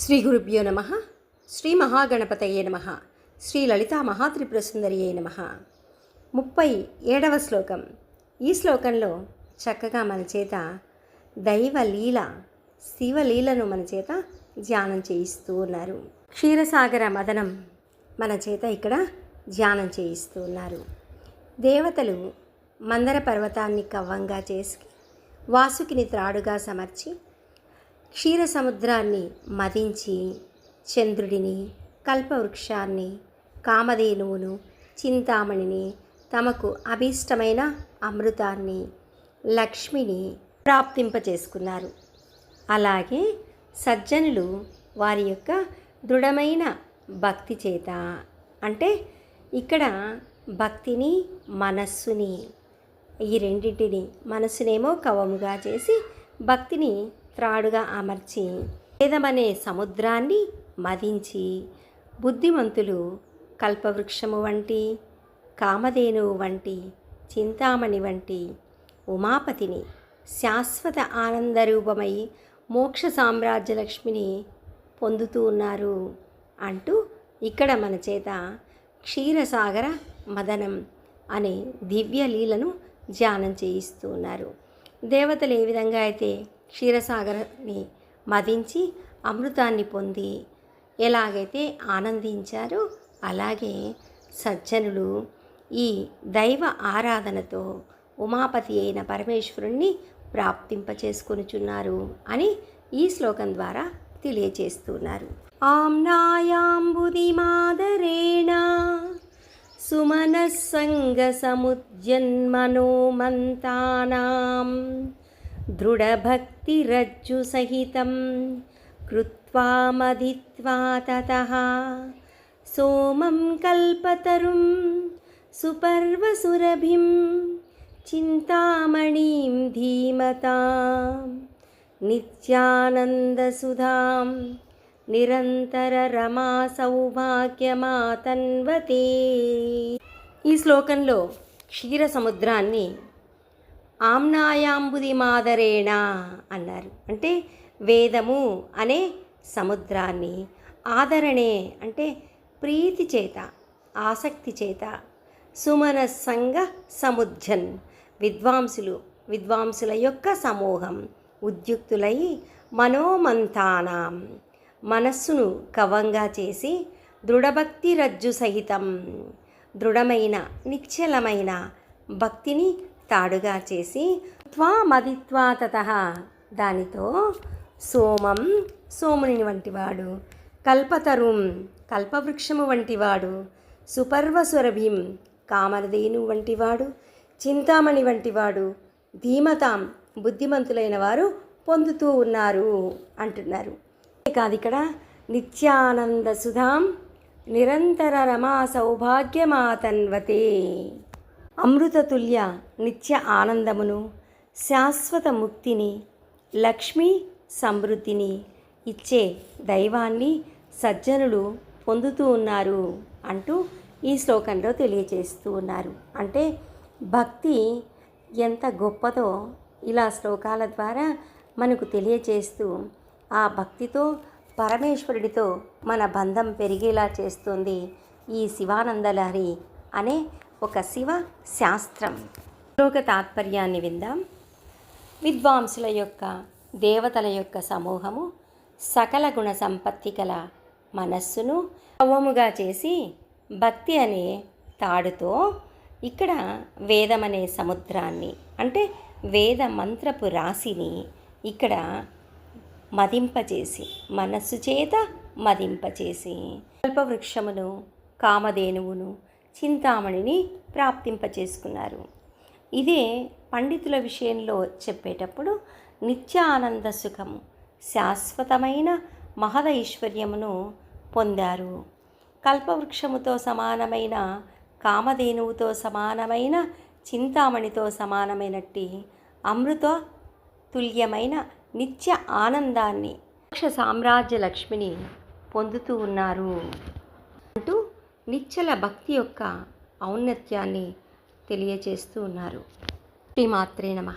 శ్రీ గురుభ్యో నమ. శ్రీ మహాగణపతయే నమ. శ్రీ లలితా మహాత్రిపురసుందరియే నమ. ముప్పై ఏడవ శ్లోకం. ఈ శ్లోకంలో చక్కగా మన చేత దైవ లీల శివలీలను మన చేత ధ్యానం చేయిస్తూ ఉన్నారు. క్షీరసాగర మదనం మన చేత ఇక్కడ ధ్యానం చేయిస్తూ ఉన్నారు. దేవతలు మందర పర్వతాన్ని కవ్వంగా చేసి వాసుకిని త్రాడుగా సమర్చి క్షీర సముద్రాన్ని మదించి చంద్రుడిని కల్పవృక్షాన్ని కామధేనువును చింతామణిని తమకు అభీష్టమైన అమృతాన్ని లక్ష్మిని ప్రాప్తింపచేసుకున్నారు అలాగే సజ్జనులు వారి యొక్క దృఢమైన భక్తి చేత అంటే ఇక్కడ భక్తిని మనస్సుని ఈ రెండింటిని మనసునేమో కవముగా చేసి భక్తిని త్రాడుగా అమర్చి వేదమనే సముద్రాన్ని మదించి బుద్ధిమంతులు కల్పవృక్షము వంటి కామధేనువు వంటి చింతామణి వంటి ఉమాపతిని శాశ్వత ఆనందరూపమై మోక్ష సామ్రాజ్యలక్ష్మిని పొందుతూ ఉన్నారు అంటూ ఇక్కడ మన చేత క్షీరసాగర మదనం అనే దివ్య లీలను ధ్యానం చేయిస్తూ ఉన్నారు. దేవతలు ఏ విధంగా అయితే క్షీరసాగరాన్ని మదించి అమృతాన్ని పొంది ఎలాగైతే ఆనందించారో అలాగే సజ్జనులు ఈ దైవ ఆరాధనతో ఉమాపతి అయిన పరమేశ్వరుణ్ణి ప్రాప్తింపచేసుకొనుచున్నారు అని ఈ శ్లోకం ద్వారా తెలియచేస్తున్నారు. ఆమ్నాయాంబుదిమాదరేణ సుమనస్సంగసముజ్జన్మనోమంతానాం दृढभक्तिरज्जुसहितं कृत्वा मदित्वा ततः सोमं कल्पतरुं सुपर्वसुरभिं चिन्तामणिं धीमतां नित्यानन्दसुधां నిరంతరరమా సౌభాగ్యమాతన్వతే ఈ శ్లోకంలో క్షీర సముద్రాన్ని ఆమ్నాయాంబుది మాదరేణ అన్నారు. అంటే వేదము అనే సముద్రాన్ని ఆదరణే అంటే ప్రీతి చేత ఆసక్తి చేత సుమనస్సంగ సముజ్జన్ విద్వాంసులు విద్వాంసుల యొక్క సమూహం ఉద్యుక్తులై మనోమంతానాం మనస్సును కవంగా చేసి దృఢభక్తి రజ్జు సహితం దృఢమైన నిశ్చలమైన భక్తిని తాడుగా చేసి త్వా మదిత్వా తత దానితో సోమం సోముని వంటివాడు కల్పతరుం కల్పవృక్షము వంటివాడు సుపర్వసురభిం కామరదేను వంటివాడు చింతామణి వంటివాడు ధీమతాం బుద్ధిమంతులైన వారు పొందుతూ ఉన్నారు అంటున్నారు. కాదు ఇక్కడ నిత్యానంద సుధాం నిరంతర రమా సౌభాగ్యమాతన్వతే. అమృతతుల్య నిత్య ఆనందమును శాశ్వత ముక్తిని లక్ష్మీ సమృద్ధిని ఇచ్చే దైవాన్ని సజ్జనులు పొందుతూ ఉన్నారు అంటూ ఈ శ్లోకంలో తెలియజేస్తూ ఉన్నారు. అంటే భక్తి ఎంత గొప్పదో ఇలా శ్లోకాల ద్వారా మనకు తెలియజేస్తూ ఆ భక్తితో పరమేశ్వరుడితో మన బంధం పెరిగేలా చేస్తుంది ఈ శివానందలహరి అనే ఒక శివ శాస్త్రం. శ్లోక తాత్పర్యాన్ని విందాం. విద్వాంసుల యొక్క దేవతల యొక్క సమూహము సకల గుణ సంపత్తి కల మనస్సును కవ్వముగా చేసి భక్తి అనే తాడుతో ఇక్కడ వేదమనే సముద్రాన్ని అంటే వేద మంత్రపు రాశిని ఇక్కడ మదింపచేసి మనస్సు చేత మదింపచేసి కల్పవృక్షమును కామధేనువును చింతామణిని ప్రాప్తింపచేసుకున్నారు. ఇదే పండితుల విషయంలో చెప్పేటప్పుడు నిత్య ఆనంద సుఖము శాశ్వతమైన మహదైశ్వర్యమును పొందారు. కల్పవృక్షముతో సమానమైన కామధేనువుతో సమానమైన చింతామణితో సమానమైనట్టి అమృత తుల్యమైన నిత్య ఆనందాన్ని సామ్రాజ్య లక్ష్మిని పొందుతూ ఉన్నారు. నిచ్చల నిశ్చల భక్తి యొక్క ఔన్నత్యాన్ని తెలియజేస్తూ ఉన్నారు. శ్రీమాత్రే నమ.